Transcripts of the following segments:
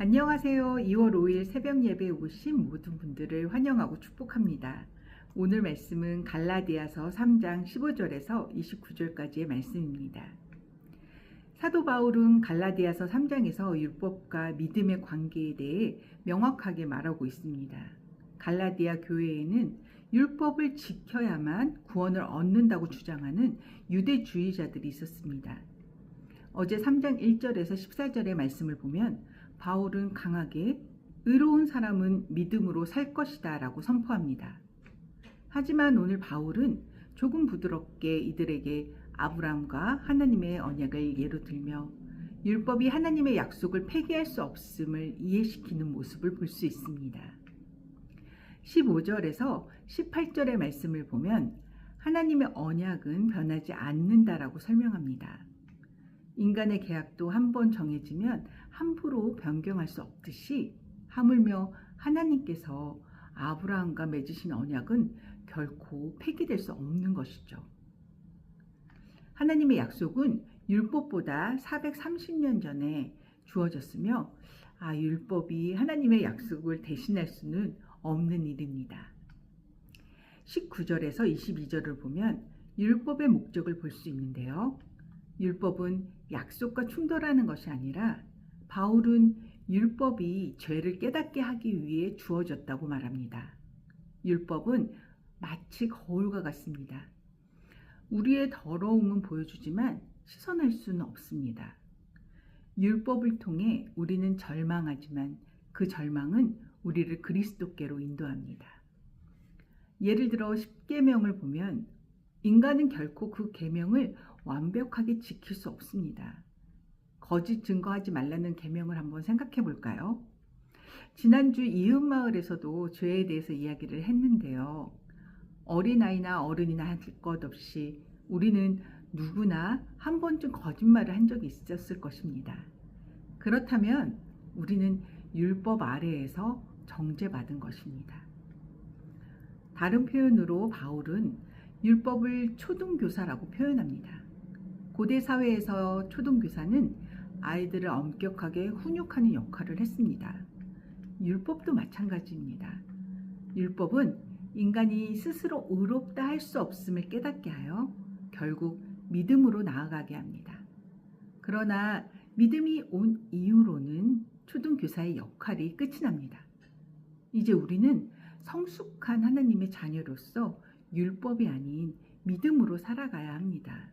안녕하세요. 2월 5일 새벽 예배에 오신 모든 분들을 환영하고 축복합니다. 오늘 말씀은 갈라디아서 3장 15절에서 29절까지의 말씀입니다. 사도 바울은 갈라디아서 3장에서 율법과 믿음의 관계에 대해 명확하게 말하고 있습니다. 갈라디아 교회에는 율법을 지켜야만 구원을 얻는다고 주장하는 유대주의자들이 있었습니다. 어제 3장 1절에서 14절의 말씀을 보면 바울은 강하게 의로운 사람은 믿음으로 살 것이다 라고 선포합니다. 하지만 오늘 바울은 조금 부드럽게 이들에게 아브라함과 하나님의 언약을 예로 들며 율법이 하나님의 약속을 폐기할 수 없음을 이해시키는 모습을 볼 수 있습니다. 15절에서 18절의 말씀을 보면 하나님의 언약은 변하지 않는다라고 설명합니다. 인간의 계약도 한 번 정해지면 함부로 변경할 수 없듯이 하물며 하나님께서 아브라함과 맺으신 언약은 결코 폐기될 수 없는 것이죠. 하나님의 약속은 율법보다 430년 전에 주어졌으며 아, 율법이 하나님의 약속을 대신할 수는 없는 일입니다. 19절에서 22절을 보면 율법의 목적을 볼 수 있는데요. 율법은 약속과 충돌하는 것이 아니라 바울은 율법이 죄를 깨닫게 하기 위해 주어졌다고 말합니다. 율법은 마치 거울과 같습니다. 우리의 더러움은 보여주지만 씻어낼 수는 없습니다. 율법을 통해 우리는 절망하지만 그 절망은 우리를 그리스도께로 인도합니다. 예를 들어 10계명을 보면 인간은 결코 그 계명을 완벽하게 지킬 수 없습니다. 거짓 증거하지 말라는 계명을 한번 생각해 볼까요? 지난주 이웃마을에서도 죄에 대해서 이야기를 했는데요. 어린아이나 어른이나 할 것 없이 우리는 누구나 한 번쯤 거짓말을 한 적이 있었을 것입니다. 그렇다면 우리는 율법 아래에서 정죄받은 것입니다. 다른 표현으로 바울은 율법을 초등교사라고 표현합니다. 고대 사회에서 초등교사는 아이들을 엄격하게 훈육하는 역할을 했습니다. 율법도 마찬가지입니다. 율법은 인간이 스스로 의롭다 할 수 없음을 깨닫게 하여 결국 믿음으로 나아가게 합니다. 그러나 믿음이 온 이후로는 초등교사의 역할이 끝이 납니다. 이제 우리는 성숙한 하나님의 자녀로서 율법이 아닌 믿음으로 살아가야 합니다.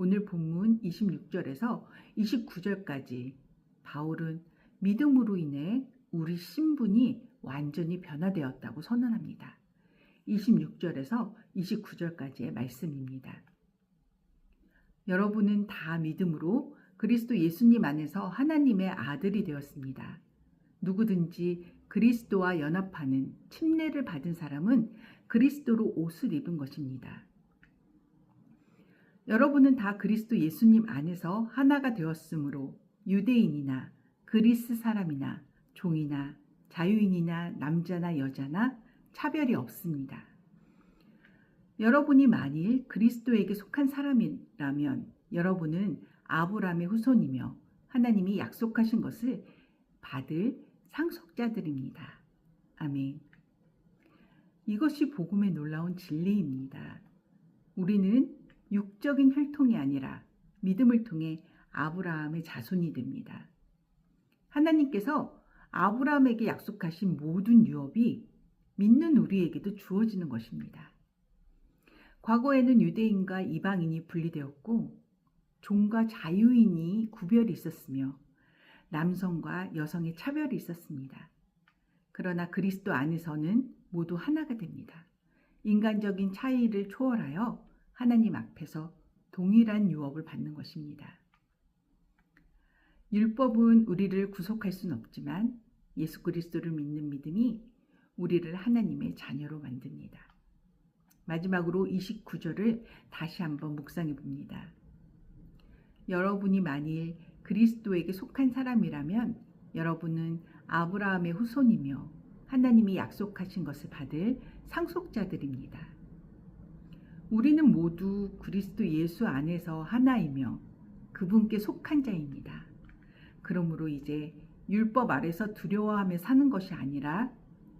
오늘 본문 26절에서 29절까지 바울은 믿음으로 인해 우리 신분이 완전히 변화되었다고 선언합니다. 26절에서 29절까지의 말씀입니다. 여러분은 다 믿음으로 그리스도 예수님 안에서 하나님의 아들이 되었습니다. 누구든지 그리스도와 연합하는 침례를 받은 사람은 그리스도로 옷을 입은 것입니다. 여러분은 다 그리스도 예수님 안에서 하나가 되었으므로 유대인이나 그리스 사람이나 종이나 자유인이나 남자나 여자나 차별이 없습니다. 여러분이 만일 그리스도에게 속한 사람이라면 여러분은 아브라함의 후손이며 하나님이 약속하신 것을 받을 상속자들입니다. 아멘. 이것이 복음의 놀라운 진리입니다. 우리는 육적인 혈통이 아니라 믿음을 통해 아브라함의 자손이 됩니다. 하나님께서 아브라함에게 약속하신 모든 유업이 믿는 우리에게도 주어지는 것입니다. 과거에는 유대인과 이방인이 분리되었고 종과 자유인이 구별이 있었으며 남성과 여성의 차별이 있었습니다. 그러나 그리스도 안에서는 모두 하나가 됩니다. 인간적인 차이를 초월하여 하나님 앞에서 동일한 유업을 받는 것입니다. 율법은 우리를 구속할 수는 없지만 예수 그리스도를 믿는 믿음이 우리를 하나님의 자녀로 만듭니다. 마지막으로 29절을 다시 한번 묵상해 봅니다. 여러분이 만일 그리스도에게 속한 사람이라면 여러분은 아브라함의 후손이며 하나님이 약속하신 것을 받을 상속자들입니다. 우리는 모두 그리스도 예수 안에서 하나이며 그분께 속한 자입니다. 그러므로 이제 율법 아래서 두려워하며 사는 것이 아니라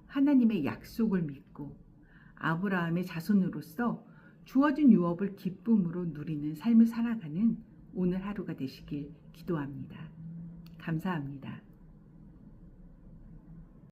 하나님의 약속을 믿고 아브라함의 자손으로서 주어진 유업을 기쁨으로 누리는 삶을 살아가는 오늘 하루가 되시길 기도합니다. 감사합니다.